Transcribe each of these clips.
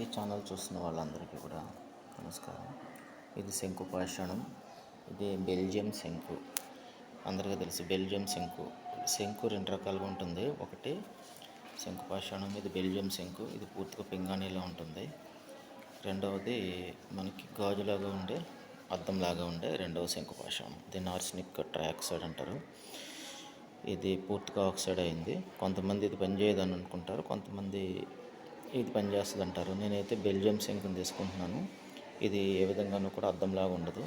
ఈ ఛానల్ చూస్తున్న వాళ్ళందరికీ కూడా నమస్కారం. ఇది శంకు పాషాణం ఇది బెల్జియం శంకు. అందరికీ తెలుసు బెల్జియం శంకు. శంకు రెండు రకాలుగా ఉంటుంది. ఒకటి శంకు పాషాణం ఇది బెల్జియం శంకు. ఇది పూర్తిగా పింగాణిలా ఉంటుంది. రెండవది మనకి గాజులాగా ఉండే అద్దంలాగా ఉండే రెండవ శంకు పాషాణం దీన్ని ఆర్సినిక్ ట్రయాక్సైడ్ అంటారు. ఇది పూర్తిగా ఆక్సైడ్ అయింది. కొంతమంది ఇది పనిచేయదని అనుకుంటారు. కొంతమంది ఇది పనిచేస్తుంది అంటారు నేనైతే బెల్జియం శంకుని తీసుకుంటున్నాను. ఇది ఏ విధంగానూ కూడా అద్దంలాగా ఉండదు.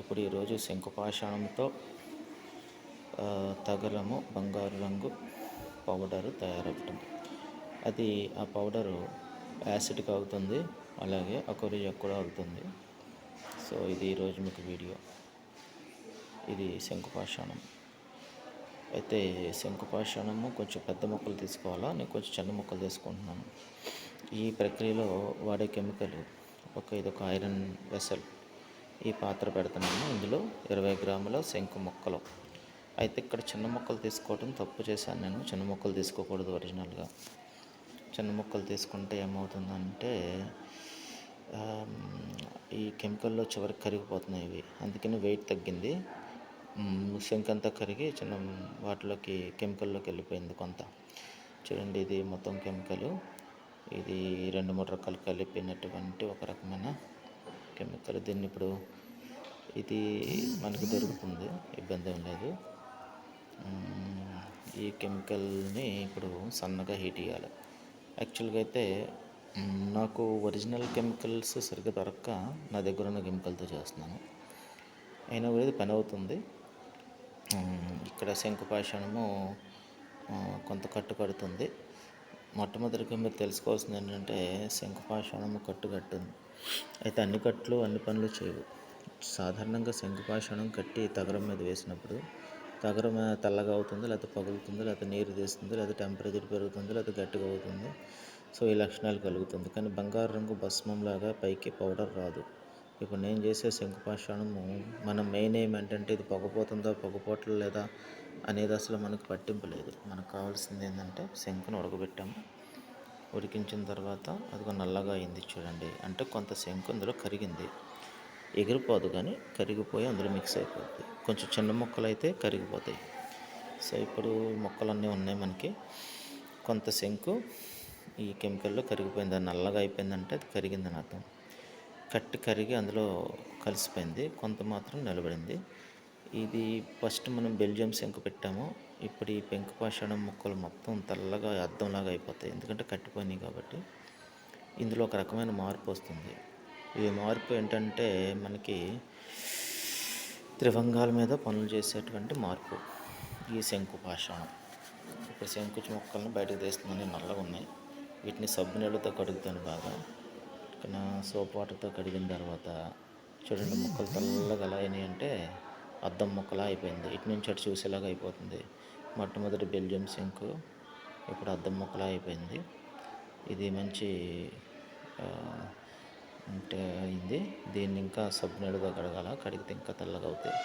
ఇప్పుడు ఈరోజు శంకు పాషాణంతో బంగారు రంగు పౌడర్ తయారవుతుంది అది ఆ పౌడరు యాసిడ్కి అవుతుంది అలాగే అకోరియాకి కూడా అవుతుంది. సో ఇది ఈరోజు మీకు వీడియో. ఇది శంకుపాషాణం అయితే శంకుపాషాణము కొంచెం పెద్ద మొక్కలు తీసుకోవాలా? నేను కొంచెం చిన్న మొక్కలు తీసుకుంటున్నాను. ఈ ప్రక్రియలో వాడే కెమికల్ ఒక ఇదొక ఐరన్ వెసల్ ఈ పాత్ర పెడుతున్నాను. ఇందులో ఇరవై గ్రాముల శంకు మొక్కలు. అయితే ఇక్కడ చిన్న మొక్కలు తీసుకోవడం తప్పు చేశాను నేను. చిన్న మొక్కలు తీసుకోకూడదు ఒరిజినల్గా. చిన్న మొక్కలు తీసుకుంటే ఏమవుతుందంటే ఈ కెమికల్లో చివరికి కరిగిపోతున్నాయి ఇవి. అందుకని వెయిట్ తగ్గింది. మ్, అంతా కరిగి చిన్న వాటిలోకి కెమికల్లోకి వెళ్ళిపోయింది కొంత. చూడండి ఇది మొత్తం కెమికల్. ఇది రెండు మూడు రకాలు కలిపినటువంటి ఒక రకమైన కెమికల్. దీన్ని ఇప్పుడు ఇది మనకు దొరుకుతుంది ఇబ్బంది ఏం లేదు. ఈ కెమికల్ని ఇప్పుడు సన్నగా హీట్ చేయాలి. యాక్చువల్గా అయితే నాకు ఒరిజినల్ కెమికల్స్ సరిగ్గా దొరక్క నా దగ్గర ఉన్న కెమికల్తో చేస్తున్నాను. అయినా కూడా ఇది పని అవుతుంది. ఇక్కడ శంకుపాషాణము కొంత కట్టు కడుతుంది మొట్టమొదటిగా మీరు తెలుసుకోవాల్సింది ఏంటంటే శంకుపాషాణము కట్టు కట్టుంది అయితే అన్ని కట్లు అన్ని పనులు చేయవు. సాధారణంగా శంకుపాషాణం కట్టి తగరం మీద వేసినప్పుడు తగరం తెల్లగా అవుతుంది లేకపోతే పగులుతుంది లేకపోతే నీరు తీస్తుంది లేకపోతే టెంపరేచర్ పెరుగుతుంది లేకపోతే గట్టిగా అవుతుంది. సో ఈ లక్షణాలు కలుగుతుంది. కానీ బంగారు రంగు భస్మంలాగా పైకి పౌడర్ రాదు. ఇప్పుడు నేను చేసే శంకుపాషాణము మన మెయిన్ ఏం ఏంటంటే ఇది పొగపోతుందా పొగపోవట్లేదు లేదా అనేది అసలు మనకు పట్టింపు లేదు. మనకు కావాల్సింది ఏంటంటే శంకును ఉడకబెట్టాము. ఉడికించిన తర్వాత అది నల్లగా అయింది చూడండి. అంటే కొంత శంకు అందులో కరిగింది. ఎగిరిపోదు కానీ కరిగిపోయి అందులో మిక్స్ అయిపోద్ది. కొంచెం చిన్న మొక్కలు అయితే కరిగిపోతాయి. సో ఇప్పుడు మొక్కలన్నీ ఉన్నాయి మనకి. కొంత శంకు ఈ కెమికల్లో కరిగిపోయింది. అది నల్లగా అయిపోయిందంటే అది కరిగిందని అర్థం కట్టి కరిగి అందులో కలిసిపోయింది. కొంత మాత్రం నిలబడింది. ఇది ఫస్ట్ మనం బెల్జియం శంకు పెట్టాము. ఇప్పుడు ఈ పెంకు పాషాణం ముక్కలు మొత్తం తెల్లగా అద్దంలాగా అయిపోతాయి. ఎందుకంటే కట్టిపోయినాయి కాబట్టి ఇందులో ఒక రకమైన మార్పు వస్తుంది. ఈ మార్పు ఏంటంటే మనకి త్రిభంగాల మీద పనులు చేసేటువంటి మార్పు. ఈ శంకు పాషాణం. ఇప్పుడు శంకు మొక్కలను బయటకు తీస్తుందని నల్లగా ఉన్నాయి వీటిని సబ్బు నీళ్ళతో కడుగుతాను బాగా. పక్కన సోప్ వాటర్తో కడిగిన తర్వాత చూడండి మొక్కలు తెల్లగా ఎలా అయినాయి అంటే అద్దం మొక్కలా అయిపోయింది. ఇటు నుంచి అటు చూసేలాగా అయిపోతుంది. మొట్టమొదటి బెల్జియం సింక్ ఇప్పుడు అద్దం మొక్కలా అయిపోయింది. ఇది మంచి అంటే అయింది. దీన్ని ఇంకా సబ్బు కడగాల. కడిగితే ఇంకా తెల్లగా అవుతాయి.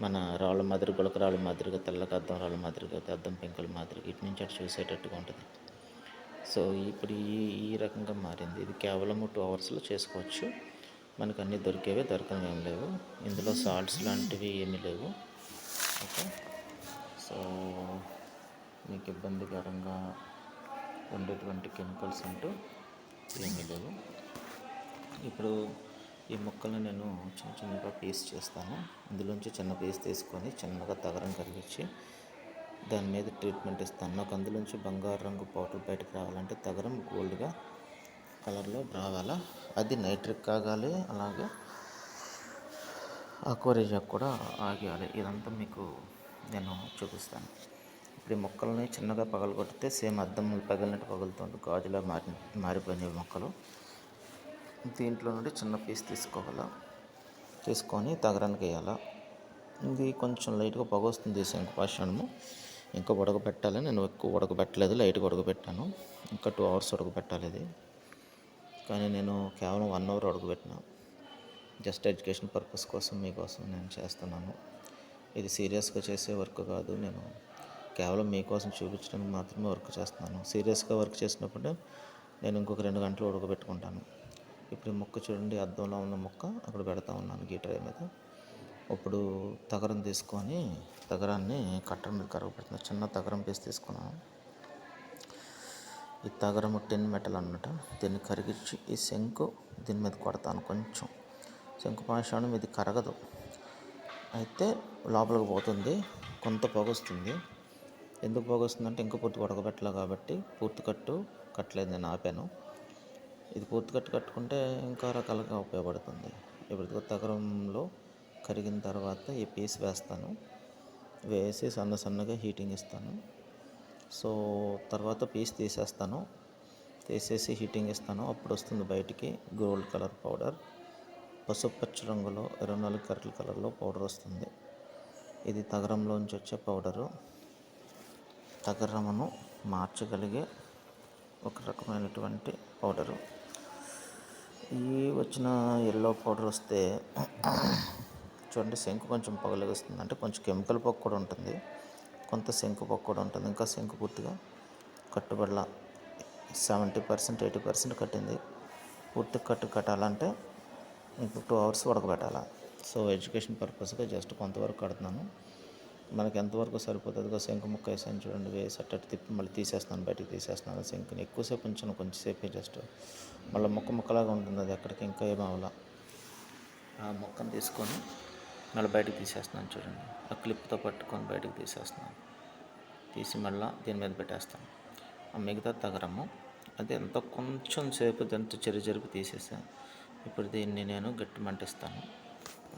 మన రాళ్ళ మాదిరి గులక రాళ్ళ మాదిరిగా తెల్లగా అద్దం రాళ్ళ మాదిరిగా అవుతాయి. అద్దం పెంకుల మాదిరిగా. ఇటు నుంచి అటు చూసేటట్టుగా ఉంటుంది. సో ఇప్పుడు ఈ ఈ రకంగా మారింది. ఇది కేవలం టూ అవర్స్లో చేసుకోవచ్చు. మనకు అన్నీ దొరికేవే దొరకని ఏం లేవు. ఇందులో సాల్ట్స్ లాంటివి ఏమీ లేవు. ఓకే. సో మీకు ఇబ్బందికరంగా ఉండేటువంటి కెమికల్స్ అంటూ ఏమీ లేవు. ఇప్పుడు ఈ మొక్కలను నేను చిన్న చిన్నగా పీస్ చేస్తాను. ఇందులోంచి చిన్న పీస్ తీసుకొని చిన్నగా తగరం కరిగించి దాని మీద ట్రీట్మెంట్ ఇస్తాను. నాకు అందులోంచి బంగారు రంగు పౌడర్ బయటకు రావాలంటే తగరం గోల్డ్గా కలర్లో రావాలా? అది నైట్రిక్ ఆగాలి అలాగే అక్వరేజాక్ కూడా ఆగాలి. ఇదంతా మీకు నేను చూపిస్తాను. ఇప్పుడు ఈ మొక్కల్ని చిన్నగా పగలగొట్టితే సేమ్ అద్దం పగిలినట్టు పగులుతుంది. గాజులా మారి మారిపోయినాయి మొక్కలు. దీంట్లో నుండి చిన్న పీస్ తీసుకోవాలా? తీసుకొని తగరానికి వేయాలా? ఇది కొంచెం లైట్గా పగొస్తుంది సేమ్ శంకుపాషాణము ఇంకా ఉడకబెట్టాలి. నేను ఎక్కువ ఉడకబెట్టలేదు. లైట్గా ఉడకబెట్టాను. ఇంకా టూ అవర్స్ ఉడకబెట్టాలి ఇది. కానీ నేను కేవలం వన్ అవర్ ఉడకబెట్టిన. జస్ట్ ఎడ్యుకేషన్ పర్పస్ కోసం మీకోసం నేను చేస్తున్నాను. ఇది సీరియస్గా చేసే వర్క్ కాదు. నేను కేవలం మీకోసం చూపించడానికి మాత్రమే వర్క్ చేస్తున్నాను. సీరియస్గా వర్క్ చేసినప్పుడు నేను ఇంకొక రెండు గంటలు ఉడకబెట్టుకుంటాను. ఇప్పుడు ముక్క చూడండి అద్దంలో ఉన్న ముక్క. అక్కడ పెడతా ఉన్నాను గీ ట్రై మీద. ఇప్పుడు తగరం తీసుకొని తగరాన్ని కట్టర్ మీద కరగబడుతుంది చిన్న తగరం పీస్ తీసుకున్నాను. ఈ తగరము టిన్ మెటల్ అన్నమాట. దీన్ని కరిగించి ఈ శంకు దీని మీద కొడతాను కొంచెం. శంకు పాషాణం ఇది కరగదు. అయితే లోపలికి పోతుంది. కొంత పొగొస్తుంది. ఎందుకు పొగొస్తుందంటే ఇంకా పూర్తి ఉడకబెట్టలే కాబట్టి పూర్తి కట్టు కట్టలేదు నేను ఆపాను. ఇది పూర్తి కట్టు కట్టుకుంటే ఇంకా రకాలుగా ఉపయోగపడుతుంది. ఇప్పుడు తగరంలో కరిగిన తర్వాత ఈ పీస్ వేస్తాను. వేసి సన్న సన్నగా హీటింగ్ ఇస్తాను. సో తర్వాత పీస్ తీసేస్తాను. తీసేసి హీటింగ్ ఇస్తాను. అప్పుడు వస్తుంది బయటికి గోల్డ్ కలర్ పౌడర్. పసుపు పచ్చ రంగులో ఇరవై నాలుగు కరెట్ల కలర్లో పౌడర్ వస్తుంది. ఇది తగరంలోంచి వచ్చే పౌడరు. తగరమును మార్చగలిగే ఒక రకమైనటువంటి పౌడరు. ఈ వచ్చిన ఎల్లో పౌడర్ వస్తే చూడండి శంకు కొంచెం పగలగిస్తుంది. అంటే కొంచెం కెమికల్ పొగ కూడా ఉంటుంది. కొంత శంకు పొగ కూడా ఉంటుంది. ఇంకా శంకు పూర్తిగా కట్టుబడలా. సెవెంటీ పర్సెంట్ ఎయిటీ పర్సెంట్ కట్టింది. పూర్తి కట్టు కట్టాలంటే ఇంకొక టూ అవర్స్ ఉడకబెట్టాలా. సో ఎడ్యుకేషన్ పర్పస్గా జస్ట్ కొంతవరకు కడుతున్నాను. మనకి ఎంతవరకు సరిపోతుందిగా శంకు ముక్క వేసాను చూడండి. వేసి అట్టట్టు తిప్పి మళ్ళీ తీసేస్తున్నాను బయటికి తీసేస్తున్నాను శంకుని. ఎక్కువసేపు ఉంచాను కొంచెంసేపే జస్ట్. మళ్ళీ ముక్క ముక్కలాగా ఉంటుంది. అది ఎక్కడికి ఇంకా ఏం అవ్వాల. ఆ ముక్కను తీసుకొని మళ్ళీ బయటకు తీసేస్తున్నాను చూడండి. ఆ క్లిప్తో పట్టుకొని బయటికి తీసేస్తున్నాను. తీసి మళ్ళీ దీని మీద పెట్టేస్తాను. ఆ మిగతా తగరము అది ఎంత కొంచెం సేపు దాంతో చెరి చెరిపి తీసేసాను ఇప్పుడు దీన్ని నేను గట్టి మంటిస్తాను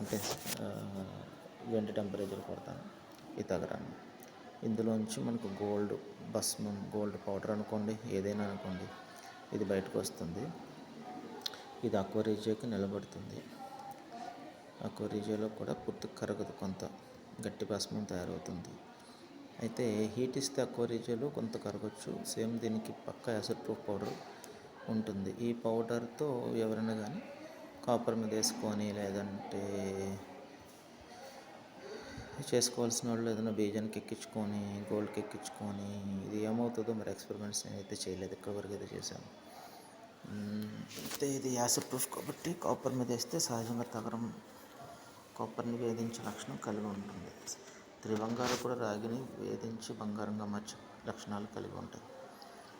అంటే వెంట టెంపరేచర్ కొడతాను ఈ తగరాన్ని. ఇందులోంచి మనకు గోల్డ్ భస్మం గోల్డ్ పౌడర్ అనుకోండి ఏదైనా అనుకోండి ఇది బయటకు వస్తుంది. ఇది అక్వరీజియాకి నిలబడుతుంది. ఆ కొరిజోలో కూడా పూర్తి కరగదు కొంత. గట్టి భస్మం తయారవుతుంది. అయితే హీట్ ఇస్తే ఆ అక్వరీజియాలో కొంత కరగచ్చు. సేమ్ దీనికి పక్క యాసిడ్ ప్రూఫ్ పౌడర్ ఉంటుంది. ఈ పౌడర్తో ఎవరైనా కానీ కాపర్ మీద వేసుకొని లేదంటే చేసుకోవాల్సిన వాళ్ళు ఏదైనా బీజానికి ఎక్కించుకొని గోల్డ్కి ఎక్కించుకొని ఇది ఏమవుతుందో మరి ఎక్స్పెరిమెంట్స్ నేనైతే చేయలేదు. ఇక్కడ వరకు అయితే చేశాను. అయితే ఇది యాసిడ్ ప్రూఫ్ కాబట్టి కాపర్ మీద వేస్తే సహజంగా తగరం కొబ్బరిని వేధించే లక్షణం కలిగి ఉంటుంది. త్రిబంగారు కూడా రాగిని వేధించి బంగారంగా మార్చే లక్షణాలు కలిగి ఉంటాయి.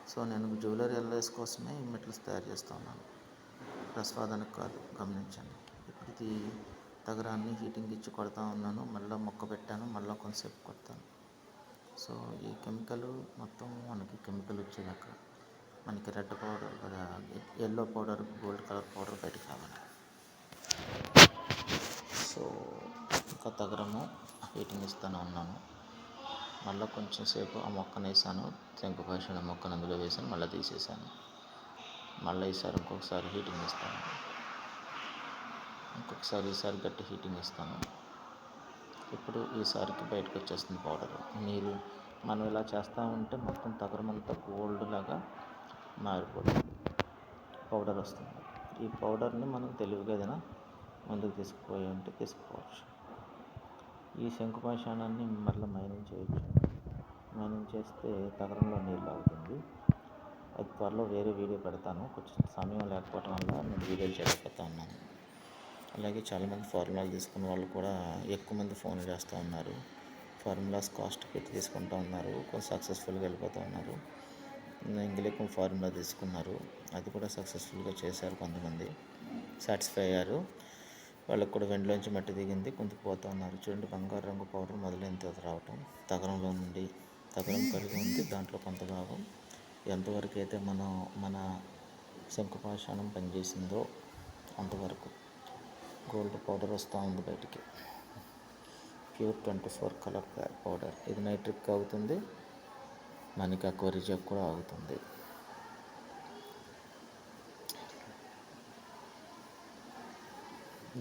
సో నేను జ్యువెలరీ ఎల్ఐస్ కోసమే ఈ మెటల్స్ తయారు చేస్తూ ఉన్నాను. కాదు గమనించండి. ఇప్పుడు ఇది తగరాన్ని హీటింగ్ ఇచ్చి కొడతా ఉన్నాను. మళ్ళీ మొక్క పెట్టాను మళ్ళీ కొంతసేపు కొడతాను. సో ఈ కెమికల్ మొత్తం మనకి కెమికల్ వచ్చేదాకా. మనకి red powder yellow powder gold colour powder బయటకు రావాలి. సో ఇంకా తగరము హీటింగ్ ఇస్తూనే ఉన్నాను మళ్ళీ కొంచెం సేపు ఆ మొక్కను వేసాను. తెంకు పరిశ్రమ మొక్కను అందులో వేసాను. మళ్ళీ తీసేసాను. మళ్ళీ ఈసారి ఇంకొకసారి హీటింగ్ ఇస్తాను. ఇంకొకసారి ఈసారి గట్టి హీటింగ్ ఇస్తాను. ఇప్పుడు ఈసారికి బయటకు వచ్చేస్తుంది పౌడర్. మీరు మనం ఇలా చేస్తూ ఉంటే మొత్తం తగరం అంతా గోల్డ్ లాగా మారిపోతుంది. పౌడర్ వస్తుంది. ఈ పౌడర్ని మనం తెలివిగా ఏదైనా ముందుకు తీసుకుపోయి ఉంటే తీసుకోవచ్చు. ఈ శంకుపాషాణాన్ని మరలా మైనింగ్ చేయొచ్చు. మైనింగ్ చేస్తే తగరంలో నీళ్ళు అవుతుంది అది త్వరలో వేరే వీడియో పెడతాను. కొంచెం సమయం లేకపోవడం వల్ల నేను వీడియోలు చేయలేకపోతా ఉన్నాను అలాగే చాలామంది ఫార్ములాలు తీసుకున్న వాళ్ళు కూడా ఎక్కువ మంది ఫోన్లు చేస్తూ ఉన్నారు. ఫార్ములాస్ కాస్ట్ పెట్టి తీసుకుంటూ ఉన్నారు. కొంచెం సక్సెస్ఫుల్గా వెళ్ళిపోతూ ఉన్నారు. ఇంగ్లీకం ఫార్ములా తీసుకున్నారు. అది కూడా సక్సెస్ఫుల్గా చేశారు కొంతమంది. సాటిస్ఫై అయ్యారు వాళ్ళకి కూడా వెండిలోంచి మట్టి దిగింది కొంత ఉన్నారు. చూడండి బంగారు రంగు పౌడర్ మొదలైన తర్వాత రావటం. తగరంలో నుండి తగరం కలిగి ఉంది దాంట్లో కొంత భాగం. ఎంతవరకు అయితే మనం మన శంకుపాషాణం పనిచేసిందో అంతవరకు గోల్డ్ పౌడర్ వస్తూ ఉంది బయటికి. Pure twenty four colour powder. ఇది నైట్రిక్ అవుతుంది మనకి అక్వరిజక్ కూడా అవుతుంది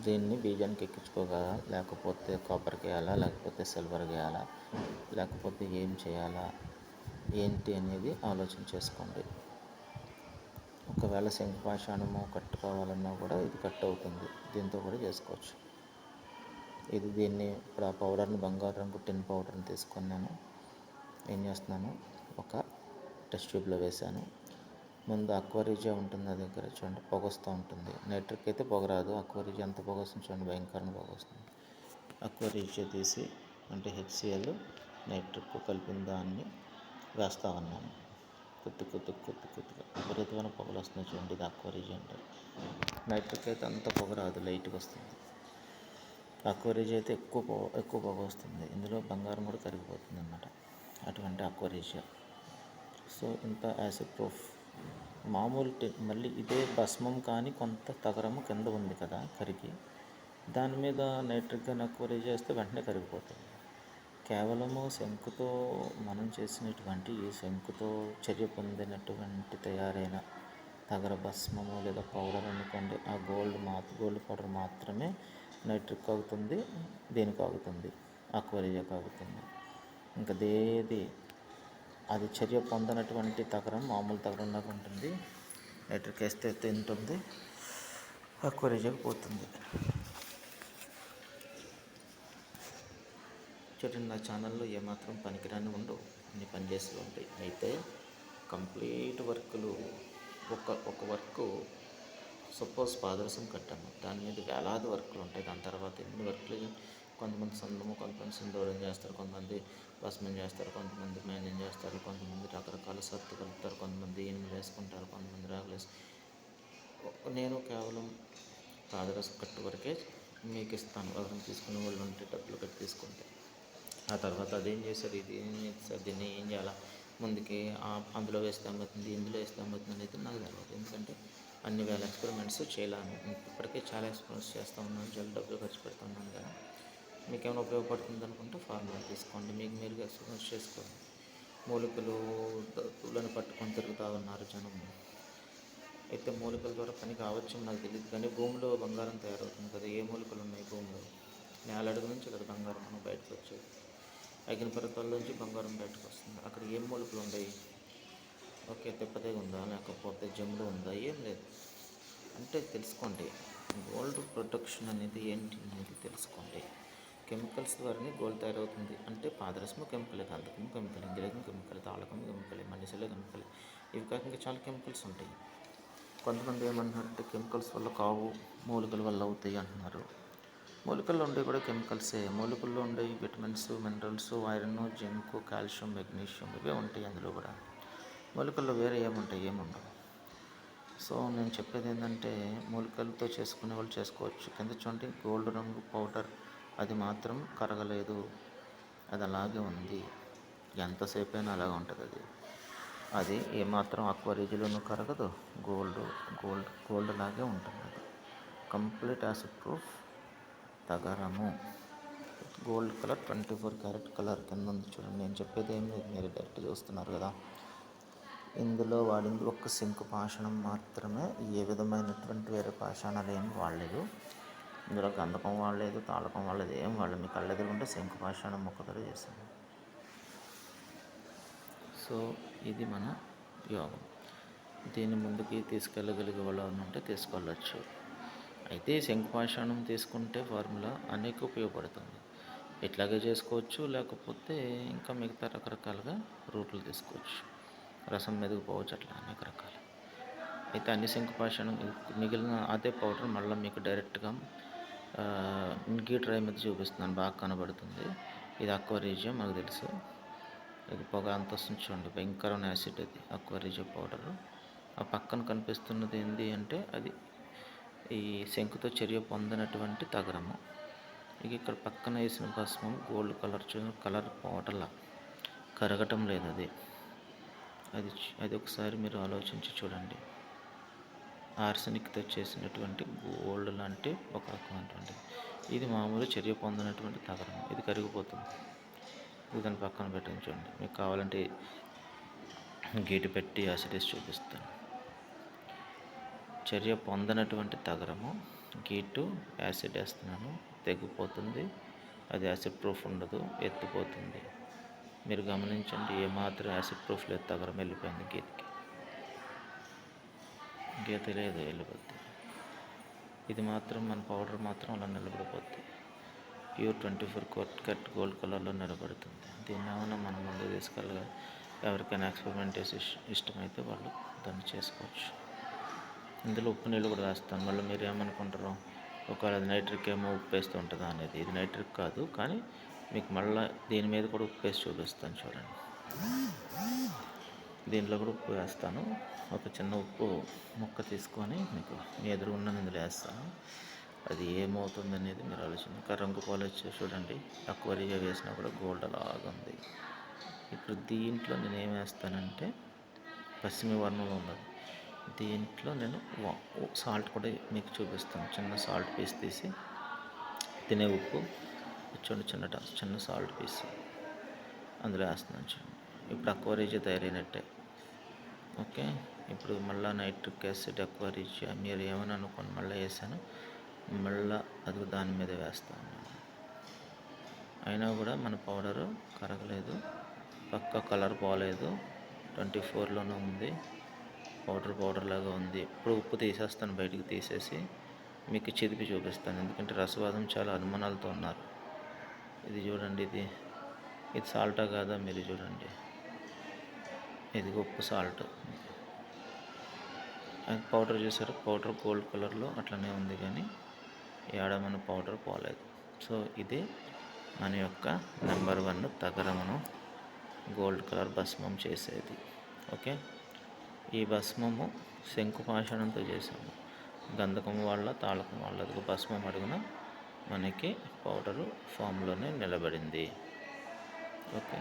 దీన్ని బీజానికి ఎక్కించుకోగలరా లేకపోతే కాపర్కి వేయాలా లేకపోతే సిల్వర్కి వేయాలా లేకపోతే ఏం చేయాలా ఏంటి అనేది ఆలోచన చేసుకోండి. ఒకవేళ శంఖపాషాణము కట్టుకోవాలన్నా కూడా ఇది కట్ అవుతుంది. దీంతో కూడా చేసుకోవచ్చు. ఇది దీన్ని ఇప్పుడు ఆ పౌడర్ని బంగారు రంగు టిన్ పౌడర్ని తీసుకొని నేను ఏం చేస్తున్నాను? ఒక టెస్ట్ ట్యూబ్లో వేశాను. ముందు అక్వరీజే ఉంటుంది నా దగ్గర చూడండి పొగ వస్తూ ఉంటుంది. నైట్రిక్ అయితే పొగ రాదు ఎంత పొగ వస్తుంది చూడండి భయంకరంగా పొగ వస్తుంది తీసి అంటే హెచ్సిఎల్ నైట్రిక్ కలిపిన దాన్ని వేస్తా ఉన్నాను. కొద్ది కొద్ది కొద్ది కొద్దిగా విపరీతమైన పొగలు వస్తున్నాయి చూడండి ఇది అక్వరీజ్ అంటారు నైట్రిక్ అయితే అంత పొగ రాదు లైట్గా వస్తుంది. అక్వరేజ్ అయితే ఎక్కువ పొగ ఎక్కువ పొగ వస్తుంది. ఇందులో బంగారం కూడా కరిగిపోతుంది అన్నమాట అటువంటి అక్వరేజ్. సో ఇంత యాసిడ్ ప్రూఫ్ మామూలు మళ్ళీ ఇదే భస్మం కానీ కొంత తగరము కింద ఉంది కదా కరిగి దాని మీద నైట్రిక్ కానీ చేస్తే వెంటనే కరిగిపోతుంది. కేవలము శంకుతో మనం చేసినటువంటి ఈ శంకుతో చర్య పొందినటువంటి తయారైన తగర భస్మము లేదా పౌడర్ అనుకోండి ఆ గోల్డ్ మా గోల్డ్ పౌడర్ మాత్రమే నైట్రిక్ అవుతుంది దేనికి ఆగుతుంది అక్వరేజాకి ఆగుతుంది ఇంకా దేది అది చర్య పొందనటువంటి తగరం మామూలు తగరం లాగా ఉంటుంది. నైట్రిక్ వేస్తే తింటుంది అక్వరీజాకి పోతుంది. చూడండి నా ఛానల్లో ఏమాత్రం పనికిరాని ఉండవు. అన్ని పనిచేస్తూ ఉంటాయి. అయితే కంప్లీట్ వర్క్లు ఒక ఒక వర్క్ సపోజ్ పాదరసం కట్టాము. దాని మీద వేలాది వర్క్లు ఉంటాయి. దాని తర్వాత ఎన్ని వర్క్లు? కొంతమంది సందము కొంతమంది సింధూరం చేస్తారు. కొంతమంది భస్మం చేస్తారు కొంతమంది మేనేజ్ చేస్తారు కొంతమంది రకరకాల సత్తు కలుపుతారు కొంతమంది ఎనిమిది వేసుకుంటారు కొంతమంది రాగులు నేను కేవలం పాదరస కట్టు వరకే మీకు ఇస్తాను. ఎవరైనా తీసుకునే వాళ్ళు ఉంటే డబ్బులు కట్టి తీసుకుంటే. ఆ తర్వాత అదేం చేశారు? ఇది ఏం చేస్తారు దీన్ని ఏం చేయాలా? ముందుకి అందులో వేస్తే అమ్ముతుంది ఇందులో వేస్తే అమ్ముతుంది అనేది నాకు తెలియదు ఎందుకంటే అన్ని వేల ఎక్స్పెరిమెంట్స్ చేయలేను ఇప్పటికే చాలా ఎక్స్పెరిమెంట్స్ చేస్తూ ఉన్నాను చాలా డబ్బులు ఖర్చు పెడుతున్నాను కదా మీకు ఏమైనా ఉపయోగపడుతుంది అనుకుంటే ఫార్ములా తీసుకోండి. మీకు మీరుగా ఎక్స్పెరిమెంట్స్ చేసుకోండి. మూలికలు దత్తులను పట్టుకొని తిరుగుతూ ఉన్నారు జనం. అయితే మూలికల ద్వారా పని కావచ్చు నాకు తెలియదు కానీ భూమిలో బంగారం తయారవుతుంది కదా. ఏ మూలికలు ఉన్నాయి భూమిలో? నేల అడుగు నుంచి కదా బంగారం మనం బయటకు వచ్చేది. అగ్ని పర్వతాల నుంచి బంగారం బయటకు వస్తుంది. అక్కడ ఏం మూలికలు ఉన్నాయి ఓకే తిప్పదే ఉందా? లేకపోతే జమ్లో ఉందా? ఏం లేదు. అంటే తెలుసుకోండి. గోల్డ్ ప్రొటెక్షన్ అనేది ఏంటి అనేది తెలుసుకోండి. కెమికల్స్ ద్వారానే గోల్డ్ తయారవుతుంది. అంటే పాదరసము కెమికలే గంధకము కెమికల్ ఇంగిలకం కెమికల్ తాళకము కెమికలే మనిషిలో కెమికలే ఇవి కాక ఇంకా చాలా కెమికల్స్ ఉంటాయి. కొంతమంది ఏమంటున్నారంటే కెమికల్స్ వల్ల కావు మూలికల వల్ల అవుతాయి అంటున్నారు. మూలికల్లో ఉండే కూడా కెమికల్సే. మూలికల్లో ఉండే vitamins minerals iron zinc calcium magnesium ఇవే ఉంటాయి అందులో కూడా. మూలికల్లో వేరే ఏముంటాయి ఏముండవు. సో నేను చెప్పేది ఏంటంటే మూలికలతో చేసుకునే వాళ్ళు చేసుకోవచ్చు. కింద చూడండి గోల్డ్ రంగు పౌడర్ అది మాత్రం కరగలేదు. అది అలాగే ఉంది. ఎంతసేపు అయినా అలాగే ఉంటుంది అది అది ఏమాత్రం అక్వరీజ్లోనూ కరగదు. గోల్డ్ గోల్డ్ గోల్డ్ లాగే ఉంటుంది అది complete as proof తగరము. Gold colour twenty four carat colour కింద ఉంది చూడండి. నేను చెప్పేది ఏం లేదు. మీరు డైరెక్ట్ చూస్తున్నారు కదా. ఇందులో వాడింది ఒక్క సింక్ పాషాణం మాత్రమే. ఏ విధమైనటువంటి వేరే పాషాణాలు ఏమి వాడలేదు. ఇందులో గంధకం వాడలేదు తాళకం వాడలేదు ఏం వాళ్ళు మీ కళ్ళ ఎదురుంటే శంకు పాషాణం ఒక్కతో చేస్తాము సో ఇది మన యోగం. దీన్ని ముందుకి తీసుకెళ్ళగలిగే వాళ్ళు ఉంటే తీసుకెళ్ళచ్చు అయితే శంకుపాషాణం తీసుకుంటే ఫార్ములా అనేక ఉపయోగపడుతుంది. ఇట్లాగే చేసుకోవచ్చు లేకపోతే ఇంకా మిగతా రకరకాలుగా రూట్లు తీసుకోవచ్చు. రసం మీదకి అట్లా అనేక రకాలు. అయితే అన్ని శంకుపాషాణం మిగిలిన అదే పౌడర్ మళ్ళీ మీకు డైరెక్ట్గా ఇంకీ ట్రై మీద చూపిస్తున్నాను. బాగా కనబడుతుంది. ఇది అక్వరేజియం మనకు తెలుసు. ఇది పొగ అంత వస్తుంది చూడండి. భయంకరమైన యాసిడ్ అది అక్వరేజియం పౌడరు ఆ పక్కన కనిపిస్తున్నది ఏంటి అంటే అది ఈ శంకుతో చర్య పొందినటువంటి తగరము. ఇక ఇక్కడ పక్కన వేసిన భస్మం గోల్డ్ కలర్ చూ కలర్ పౌడర్లా కరగటం లేదు అది. అది అది ఒకసారి మీరు ఆలోచించి చూడండి. ఆర్సనిక్తో చేసినటువంటి గోల్డ్ లాంటి ఒక రకమైనటువంటి ఇది మామూలు చర్య పొందినటువంటి తగరం. ఇది కరిగిపోతుంది. ఇది దాని పక్కన పెట్టించండి మీకు కావాలంటే గీటు పెట్టి యాసిడేసి చూపిస్తాను. చర్య పొందనటువంటి తగరము గీటు యాసిడ్ వేస్తున్నాను. తెగిపోతుంది. అది యాసిడ్ ప్రూఫ్ ఉండదు. ఎత్తిపోతుంది. మీరు గమనించండి ఏమాత్రం యాసిడ్ ప్రూఫ్ లేదు. తగరం వెళ్ళిపోయింది గీతకి గీత లేదు వెళ్ళిపోద్ది. ఇది మాత్రం మన పౌడర్ మాత్రం అలా నిలబడిపోద్ది. Pure twenty four coat cut gold కలర్లో నిలబడుతుంది. దీన్ని ఏమైనా మనం ముందు తీసుకెళ్ళగా ఎవరికైనా ఎక్స్పెరిమెంట్ చేసి ఇష్టమైతే వాళ్ళు దాన్ని చేసుకోవచ్చు. ఇందులో ఉప్పు నీళ్ళు కూడా వేస్తాను. మళ్ళీ మీరు ఏమనుకుంటారు ఒకవేళ అది నైట్రిక్ ఏమో ఉప్పు వేస్తూ ఉంటుందా అనేది. ఇది నైట్రిక్ కాదు కానీ మీకు మళ్ళీ దీని మీద కూడా ఉప్పు వేసి చూపిస్తాను చూడండి. దీంట్లో కూడా ఉప్పు వేస్తాను. ఒక చిన్న ఉప్పు ముక్క తీసుకొని మీకు మీ ఉన్న ఇందులో వేస్తాను. అది ఏమవుతుంది అనేది మీరు ఆలోచన ఇంకా రంగు పాలు వచ్చి చూడండి. అక్వరీగా వేసినా కూడా గోల్డ్ అలాగా ఉంది. ఇప్పుడు దీంట్లో నేను ఏం వేస్తానంటే పశ్చిమ వర్ణంలో ఉన్నది. దీంట్లో నేను సాల్ట్ కూడా మీకు చూపిస్తాను. చిన్న సాల్ట్ పీస్ తీసి తినే ఉప్పు చూడండి చిన్న చిన్న సాల్ట్ పీస్ అందులో వేస్తున్నాను చూడండి. ఇప్పుడు అక్వరీజ్ తయారైనట్టే. ఓకే? ఇప్పుడు మళ్ళీ నైట్రిక్ యాసిడ్ అక్వరీజ్ మీరు ఏమని అనుకోండి మళ్ళీ వేసాను. మళ్ళీ అది దాని మీద వేస్తాను అయినా కూడా మన పౌడరు కరగలేదు. పక్క కలర్ పోలేదు. ట్వంటీ ఫోర్లోనే ఉంది. పౌడర్ పౌడర్ లాగా ఉంది. ఇప్పుడు ఉప్పు తీసేస్తాను బయటికి తీసేసి మీకు చిదిపి చూపిస్తాను. ఎందుకంటే రసవాదం చాలా అనుమానాలతో ఉన్నారు. ఇది చూడండి ఇది ఇది సాల్టా కాదా మీరు చూడండి. ఇది ఉప్పు సాల్ట్. పౌడర్ చూసారు? పౌడర్ గోల్డ్ కలర్లో అట్లనే ఉంది కానీ ఏడ మన పౌడర్ పోలేదు. సో ఇది మన యొక్క నెంబర్ వన్ తగరమును గోల్డ్ కలర్ భస్మం చేసేది. ఓకే? ఈ భస్మము శంకుపాషాణంతో చేసాము గంధకం వాళ్ళ తాళకం వాళ్ళది భస్మం అడుగున మనకి పౌడరు ఫామ్లోనే నిలబడింది. ఓకే?